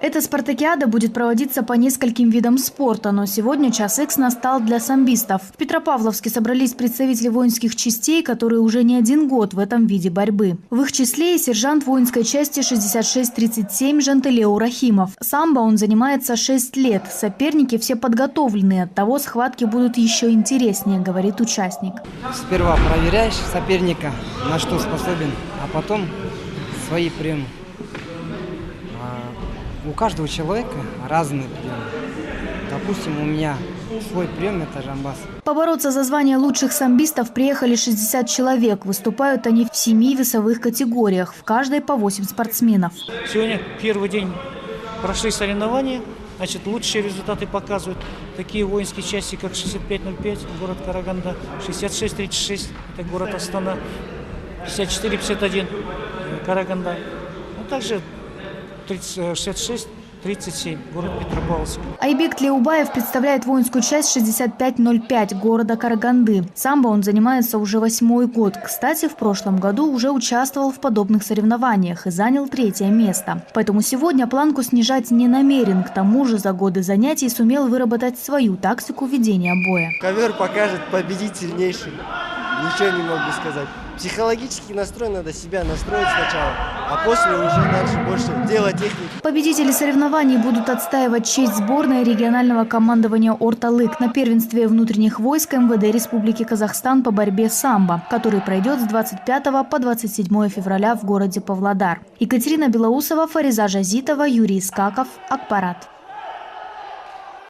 Эта спартакиада будет проводиться по нескольким видам спорта, но сегодня час X настал для самбистов. В Петропавловске собрались представители воинских частей, которые уже не один год в этом виде борьбы. В их числе и сержант воинской части 6637 Жантелеу Рахимов. Самбо он занимается 6 лет. Соперники все подготовленные, от того схватки будут еще интереснее, говорит участник. Сперва проверяешь соперника, на что способен, а потом свои приемы. У каждого человека разные приемы. Допустим, у меня свой прием – это жамбас. Побороться за звание лучших самбистов приехали 60 человек. Выступают они в семи весовых категориях, в каждой по 8 спортсменов. Сегодня первый день прошли соревнования. Значит, лучшие результаты показывают такие воинские части, как 6505, город Караганда, 6636, это город Астана, 5451, э, Караганда. Ну, также 30, э, 66 37, город Петропавловск. Айбек Тлеубаев представляет воинскую часть 6505 города Караганды. Самбо он занимается уже восьмой год. Кстати, в прошлом году уже участвовал в подобных соревнованиях и занял третье место. Поэтому сегодня планку снижать не намерен. К тому же за годы занятий сумел выработать свою тактику ведения боя. Ковер покажет победить сильнейший. Ничего не могу сказать. Психологический настрой надо себя настроить сначала, а после уже дальше больше делать техники. Победители соревнований будут отстаивать честь сборной регионального командования «Орталык» на первенстве внутренних войск МВД Республики Казахстан по борьбе самбо, который пройдет с 25 по 27 февраля в городе Павлодар. Екатерина Белоусова, Фариза Жазитова, Юрий Скаков, Акпарат.